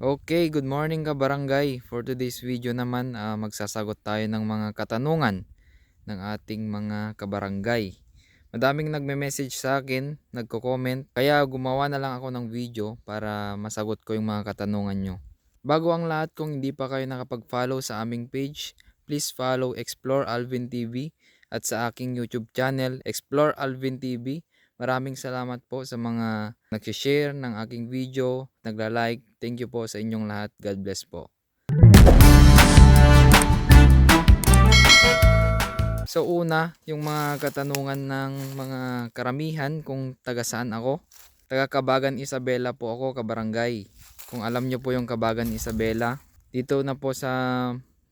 Okay, good morning ka barangay. For today's video naman, ah, magsasagot tayo ng mga katanungan ng ating mga kabarangay. Madaming nagme-message sa akin, nagko-comment, kaya gumawa na lang ako ng video para masagot ko yung mga katanungan nyo. Bago ang lahat, kung hindi pa kayo nakapag-follow sa aming page, please follow Explore Alvin TV at sa aking YouTube channel, Explore Alvin TV. Maraming salamat po sa mga nag-share ng aking video, nagla-like. Thank you po sa inyong lahat. God bless po. So una, yung mga katanungan ng mga karamihan kung taga saan ako. Taga Kabagan Isabela po ako, kabarangay. Kung alam nyo po yung Kabagan Isabela, dito na po sa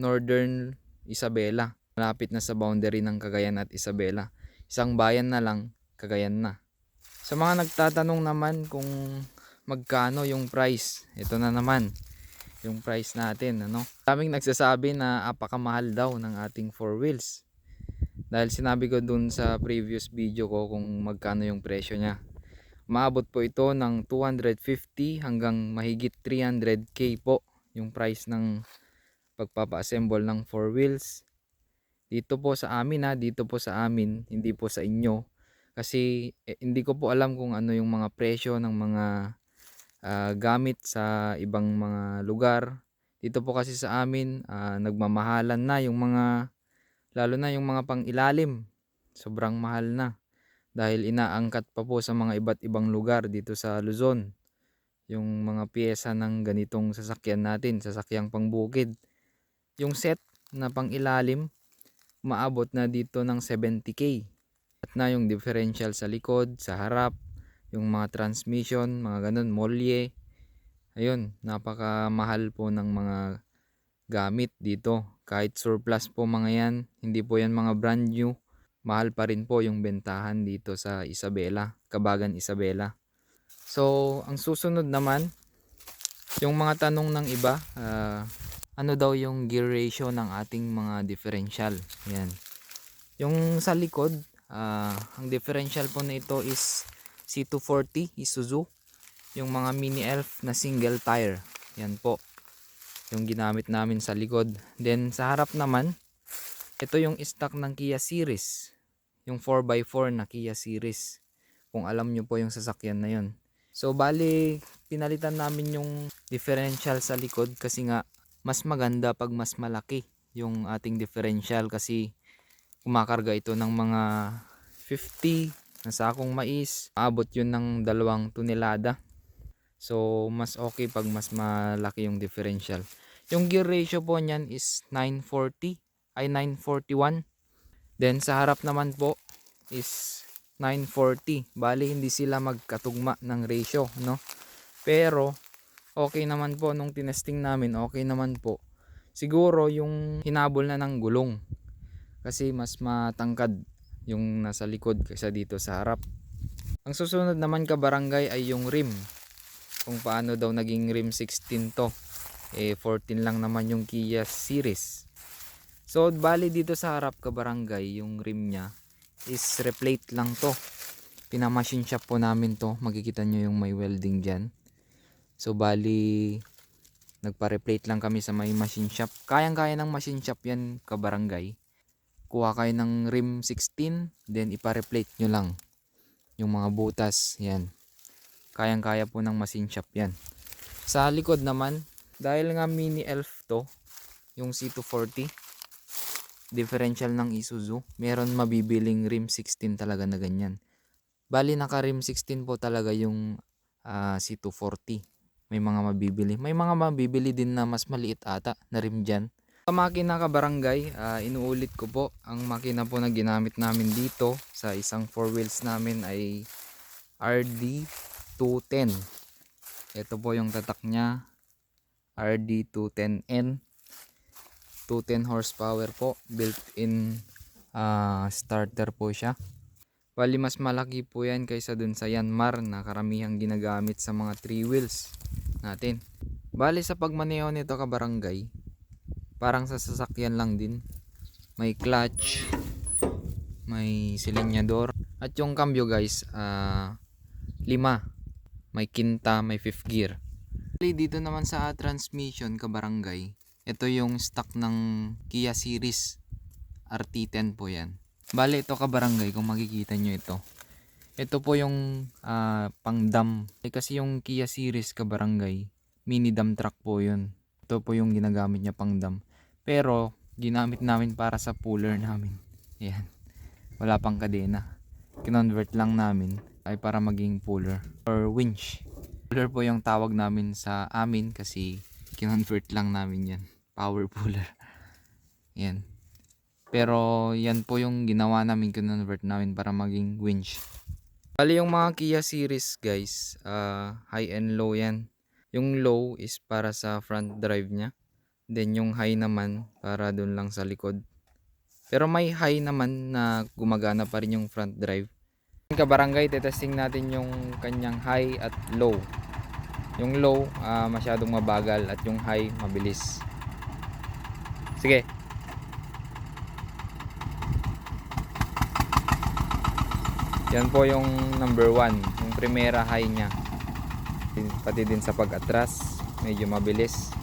Northern Isabela. Malapit na sa boundary ng Cagayan at Isabela. Isang bayan na lang, Cagayan na. Sa mga nagtatanong naman kung magkano yung price, ito na naman yung price natin. Ano? Daming nagsasabi na apakamahal daw ng ating four wheels. Dahil sinabi ko dun sa previous video ko kung magkano yung presyo niya. Maabot po ito ng 250 hanggang mahigit 300k po yung price ng pagpapa-assemble ng four wheels. Dito po sa amin ha, dito po sa amin, hindi po sa inyo. Kasi eh, hindi ko po alam kung ano yung mga presyo ng mga ah, gamit sa ibang mga lugar. Dito po kasi sa amin, ah, nagmamahalan na yung mga lalo na yung mga pang-ilalim. Sobrang mahal na dahil inaangkat pa po sa mga iba't ibang lugar dito sa Luzon yung mga piyesa ng ganitong sasakyan natin, sasakyang pangbukid. Yung set na pang-ilalim, maabot na dito ng 70k. Na yung differential sa likod, sa harap, yung mga transmission, mga ganun, molye. Ayun, napakamahal po ng mga gamit dito. Kahit surplus po mga yan, hindi po yan mga brand new. Mahal pa rin po yung bentahan dito sa Isabela, Kabagan Isabela. So, ang susunod naman, yung mga tanong ng iba, ah, ano daw yung gear ratio ng ating mga differential. Yan. Yung sa likod, ah, ang differential po na ito is C240 Isuzu. Yung mga mini elf na single tire. Yan po. Yung ginamit namin sa likod. Then sa harap naman, ito yung stock ng Kia Series. Yung 4x4 na Kia Series. Kung alam nyo po yung sasakyan na yun. So bali, pinalitan namin yung differential sa likod kasi nga mas maganda pag mas malaki yung ating differential kasi kumakarga ito ng mga 50 na sakong mais. Abot yun ng dalawang tonelada. So mas okay pag mas malaki yung differential. Yung gear ratio po niyan is 940 ay 941. Then sa harap naman po is 940. Bali hindi sila magkatugma ng ratio, no? Pero okay naman po nung tinesting namin, okay naman po. Siguro yung hinabol na ng gulong. Kasi mas matangkad yung nasa likod kaysa dito sa harap. Ang susunod naman ka barangay ay yung rim. Kung paano daw naging rim 16 to. Eh 14 lang naman yung Kia series. So bali dito sa harap ka barangay yung rim niya is replate lang to. Pinamachine shop po namin to. Makikita nyo yung may welding dyan. So bali nagpa-replate lang kami sa may machine shop. Kayang-kaya ng machine shop yan kabarangay. Kuha kayo ng rim 16 then ipa-replate nyo lang yung mga butas. Yan. Kayang-kaya po ng machine shop yan. Sa likod naman, dahil nga mini elf to, yung C240, differential ng Isuzu, meron mabibiling rim 16 talaga na ganyan. Bali naka rim 16 po talaga yung ah, C240. May mga mabibili. May mga mabibili din na mas maliit ata na rim dyan. Sa makina ka barangay, ah, inuulit ko po, ang makina po na ginamit namin dito sa isang four wheels namin ay RD210. Ito po yung tatak niya, RD210N. 210 horsepower po, built-in ah, starter po siya. Bali mas malaki po yan kaysa dun sa Yanmar na karamihang ginagamit sa mga 3 wheels natin. Bali sa pagmaneho nito ka barangay, parang sa sasakyan lang din. May clutch, may silinyador, at yung cambio guys, ah lima. May kinta, may fifth gear. Dito naman sa transmission kabarangay, ito yung stock ng Kia series RT10 po yan. Bali ito kabarangay kung makikita nyo ito. Ito po yung ah, pang-dam. Eh, kasi yung Kia series kabarangay, mini dump truck po yun. Ito po yung ginagamit niya pang dam. Pero ginamit namin para sa puller namin. Yan. Wala pang kadena. Kinonvert lang namin ay para maging puller or winch. Puller po yung tawag namin sa amin kasi kinonvert lang namin yan. Power puller. Yan. Pero yan po yung ginawa namin, kinonvert namin para maging winch. Bali yung mga Kia series guys, ah, high and low yan. Yung low is para sa front drive niya. Then yung high naman para dun lang sa likod. Pero may high naman na gumagana pa rin yung front drive. Kabarangay, tetesting natin yung kanyang high at low. Yung low, ah, masyadong mabagal at yung high, mabilis. Sige. Yan po yung number one, yung primera high niya. Pati din sa pag-atras, medyo mabilis.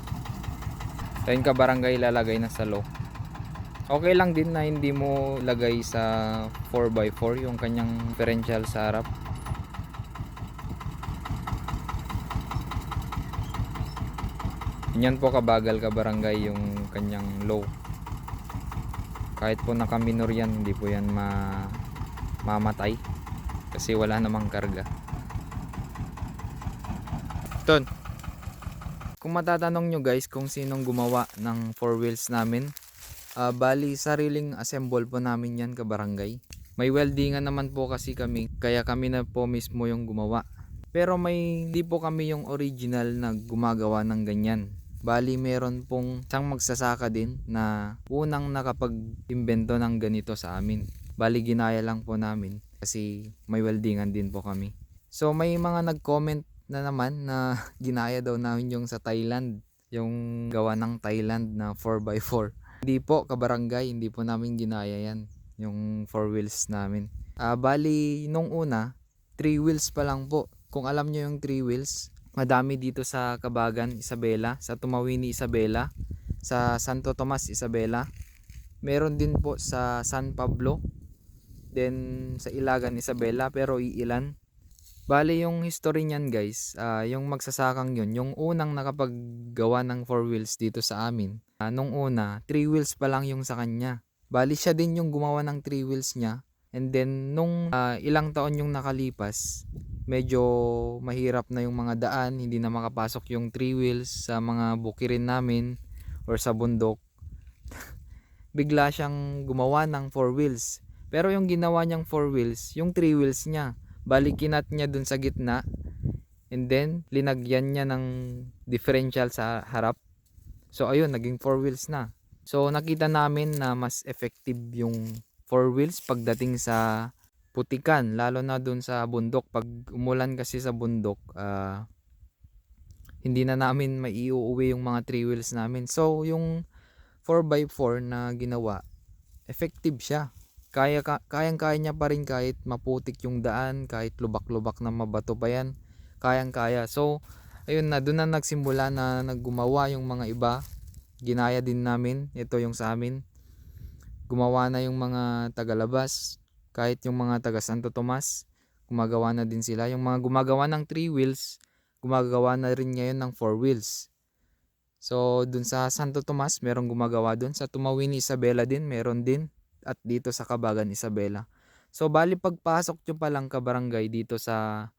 So yung kabarangay lalagay na sa low. Okay lang din na hindi mo lagay sa 4x4 yung kanyang differential sa harap. Yan po kabagal kabarangay yung kanyang low. Kahit po naka-minor yan, hindi po yan ma mamatay kasi wala namang karga. Ton. Kung matatanong nyo guys kung sinong gumawa ng four wheels namin, ah, bali sariling assemble po namin yan kabarangay. May weldingan naman po kasi kami, kaya kami na po mismo yung gumawa. Pero may hindi po kami yung original na gumagawa ng ganyan. Bali meron pong isang magsasaka din na unang nakapag-imbento ng ganito sa amin. Bali ginaya lang po namin kasi may weldingan din po kami. So may mga nag-comment na naman na ginaya daw namin yung sa Thailand. Yung gawa ng Thailand na 4x4. Hindi po kabarangay, hindi po namin ginaya yan. Yung 4 wheels namin. Ah, bali nung una, 3 wheels pa lang po. Kung alam nyo yung 3 wheels, madami dito sa Kabagan, Isabela, sa Tumawini, Isabela, sa Santo Tomas, Isabela. Meron din po sa San Pablo, then sa Ilagan, Isabela, pero iilan. Bali yung history niyan guys, ah, yung magsasakang yun, yung unang nakapaggawa ng 4 wheels dito sa amin, ah, nung una, 3 wheels pa lang yung sa kanya. Bali siya din yung gumawa ng 3 wheels niya. And then nung ah, ilang taon yung nakalipas, medyo mahirap na yung mga daan, hindi na makapasok yung 3 wheels sa mga bukirin namin or sa bundok. Bigla siyang gumawa ng 4 wheels. Pero yung ginawa niyang 4 wheels, yung 3 wheels niya, balikinat niya dun sa gitna and then linagyan niya ng differential sa harap. So ayun, naging 4 wheels na. So nakita namin na mas effective yung 4 wheels pagdating sa putikan, lalo na dun sa bundok. Pag umulan kasi sa bundok, ah, hindi na namin maiuuwi yung mga 3 wheels namin. So yung 4x4 na ginawa, effective siya. Kaya ka, kayang-kaya niya pa rin kahit maputik yung daan, kahit lubak-lubak na mabato pa yan. Kayang-kaya. So, ayun na, doon na nagsimula na naggumawa yung mga iba. Ginaya din namin. Ito yung sa amin. Gumawa na yung mga tagalabas. Kahit yung mga taga Santo Tomas. Gumagawa na din sila. Yung mga gumagawa ng 3 wheels, gumagawa na rin ngayon ng 4 wheels. So, dun sa Santo Tomas, merong gumagawa dun. Sa Tumawini Isabela din, meron din at dito sa Kabagan Isabela. So bali pagpasok nyo pa lang kabarangay dito sa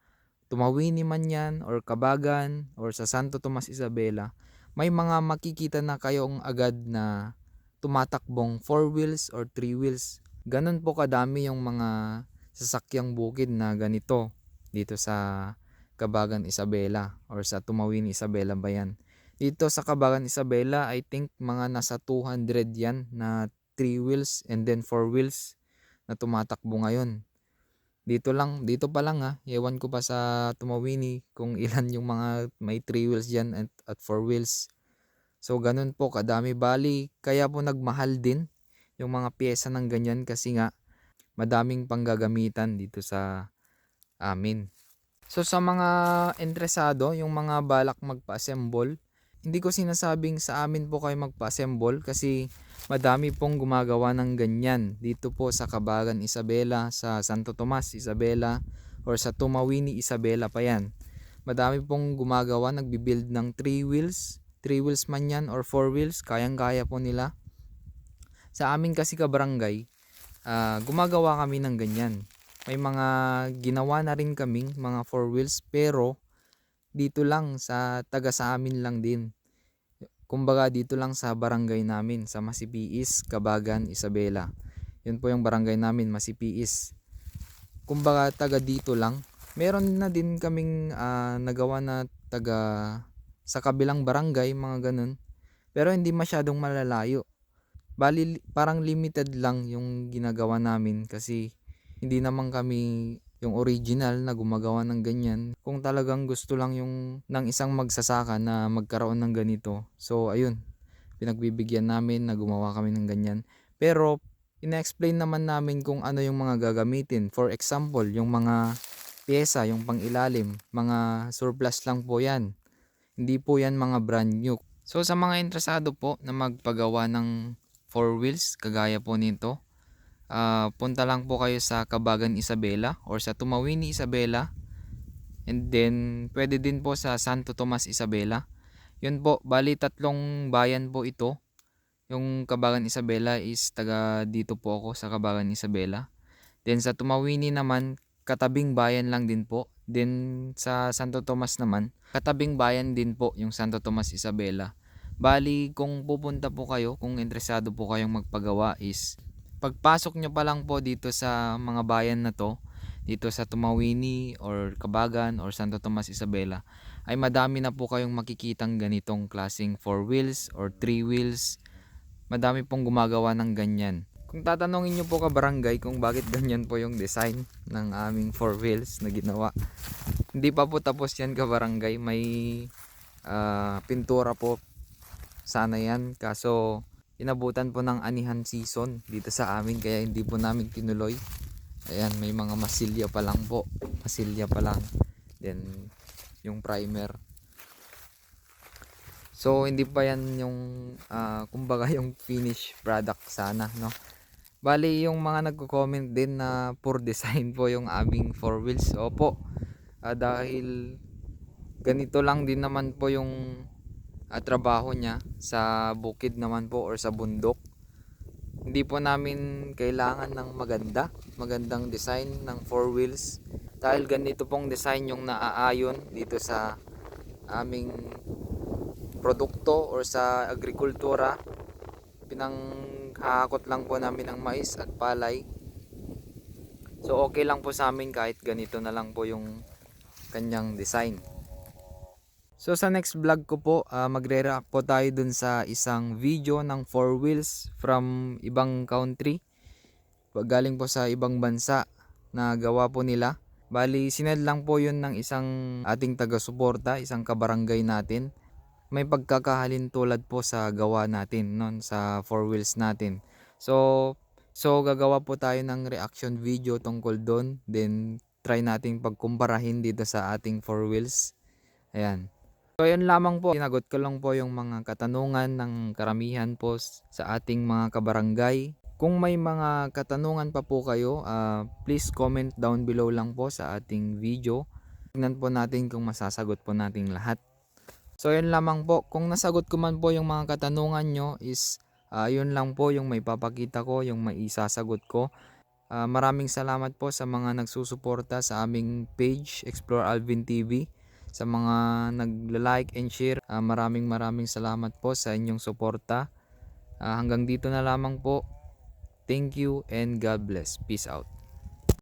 Tumawini man yan or Kabagan or sa Santo Tomas Isabela, may mga makikita na kayong agad na tumatakbong 4 wheels or 3 wheels. Ganon po kadami yung mga sasakyang bukid na ganito dito sa Kabagan Isabela or sa Tumawini Isabela ba yan. Dito sa Kabagan Isabela, I think mga nasa 200 yan na 3 wheels and then 4 wheels na tumatakbo ngayon. Dito lang, dito pa lang ha. Ewan ko pa sa Tumawini kung ilan yung mga may 3 wheels diyan at, at 4 wheels. So ganun po kadami bali kaya po nagmahal din yung mga pyesa ng ganyan kasi nga madaming panggagamitan dito sa amin. So sa mga interesado, yung mga balak magpa-assemble, hindi ko sinasabing sa amin po kayo magpa-assemble kasi madami pong gumagawa ng ganyan dito po sa Kabagan Isabela, sa Santo Tomas Isabela, or sa Tumawini Isabela pa yan. Madami pong gumagawa, nagbibuild ng 3 wheels, 3 wheels man yan or 4 wheels, kayang-kaya po nila. Sa amin kasi kabarangay, ah, gumagawa kami ng ganyan. May mga ginawa na rin kaming mga 4 wheels pero dito lang sa taga sa amin lang din. Kumbaga dito lang sa barangay namin sa Masipiis, Kabagan, Isabela. Yun po yung barangay namin, Masipiis. Kumbaga taga dito lang. Meron na din kaming ah, nagawa na taga sa kabilang barangay, mga ganun. Pero hindi masyadong malalayo. Bali, li- parang limited lang yung ginagawa namin kasi hindi naman kami yung original na gumagawa ng ganyan. Kung talagang gusto lang yung ng isang magsasaka na magkaroon ng ganito. So ayun, pinagbibigyan namin na gumawa kami ng ganyan. Pero ina-explain naman namin kung ano yung mga gagamitin. For example, yung mga pyesa, yung pangilalim, mga surplus lang po yan. Hindi po yan mga brand new. So sa mga interesado po na magpagawa ng four wheels kagaya po nito, ah, punta lang po kayo sa Kabagan Isabela or sa Tumawini Isabela. And then pwede din po sa Santo Tomas Isabela. Yun po, bali tatlong bayan po ito. Yung Kabagan Isabela is taga dito po ako sa Kabagan Isabela. Then sa Tumawini naman, katabing bayan lang din po. Then sa Santo Tomas naman, katabing bayan din po yung Santo Tomas Isabela. Bali, kung pupunta po kayo, kung interesado po kayong magpagawa is pagpasok nyo pa lang po dito sa mga bayan na to, dito sa Tumawini or Kabagan or Santo Tomas Isabela, ay madami na po kayong makikitang ganitong klaseng 4 wheels or 3 wheels. Madami pong gumagawa ng ganyan. Kung tatanungin nyo po ka barangay kung bakit ganyan po yung design ng aming 4 wheels na ginawa. Hindi pa po tapos yan ka barangay. May ah, pintura po sana yan. Kaso inabutan po ng anihan season dito sa amin kaya hindi po namin tinuloy. Ayan, may mga masilya pa lang po. Masilya pa lang. Then, yung primer. So, hindi pa yan yung, ah, kumbaga yung finished product sana, no? Bali, yung mga nagko-comment din na poor design po yung aming four wheels. Opo, ah, dahil ganito lang din naman po yung ah, trabaho niya sa bukid naman po or sa bundok. Hindi po namin kailangan ng maganda, magandang design ng four wheels. Dahil ganito pong design yung naaayon dito sa aming produkto or sa agrikultura. Pinanghakot lang po namin ang mais at palay. So okay lang po sa amin kahit ganito na lang po yung kanyang design. So sa next vlog ko po, ah, magre-react po tayo dun sa isang video ng four wheels from ibang country. Galing po sa ibang bansa na gawa po nila. Bali, sined lang po yun ng isang ating taga-suporta, isang kabarangay natin. May pagkakahalin tulad po sa gawa natin non sa four wheels natin. So, so gagawa po tayo ng reaction video tungkol doon. Then, try nating pagkumparahin dito sa ating four wheels. Ayan. So yun lamang po, sinagot ko lang po yung mga katanungan ng karamihan po sa ating mga kabarangay. Kung may mga katanungan pa po kayo, ah, please comment down below lang po sa ating video. Tingnan po natin kung masasagot po nating lahat. So yun lamang po, kung nasagot ko man po yung mga katanungan nyo is ah, yun lang po yung may papakita ko, yung may isasagot ko. Ah, maraming salamat po sa mga nagsusuporta sa aming page, Explore Alvin TV sa mga nagla-like and share. Ah, maraming maraming salamat po sa inyong suporta. Ah, hanggang dito na lamang po. Thank you and God bless. Peace out.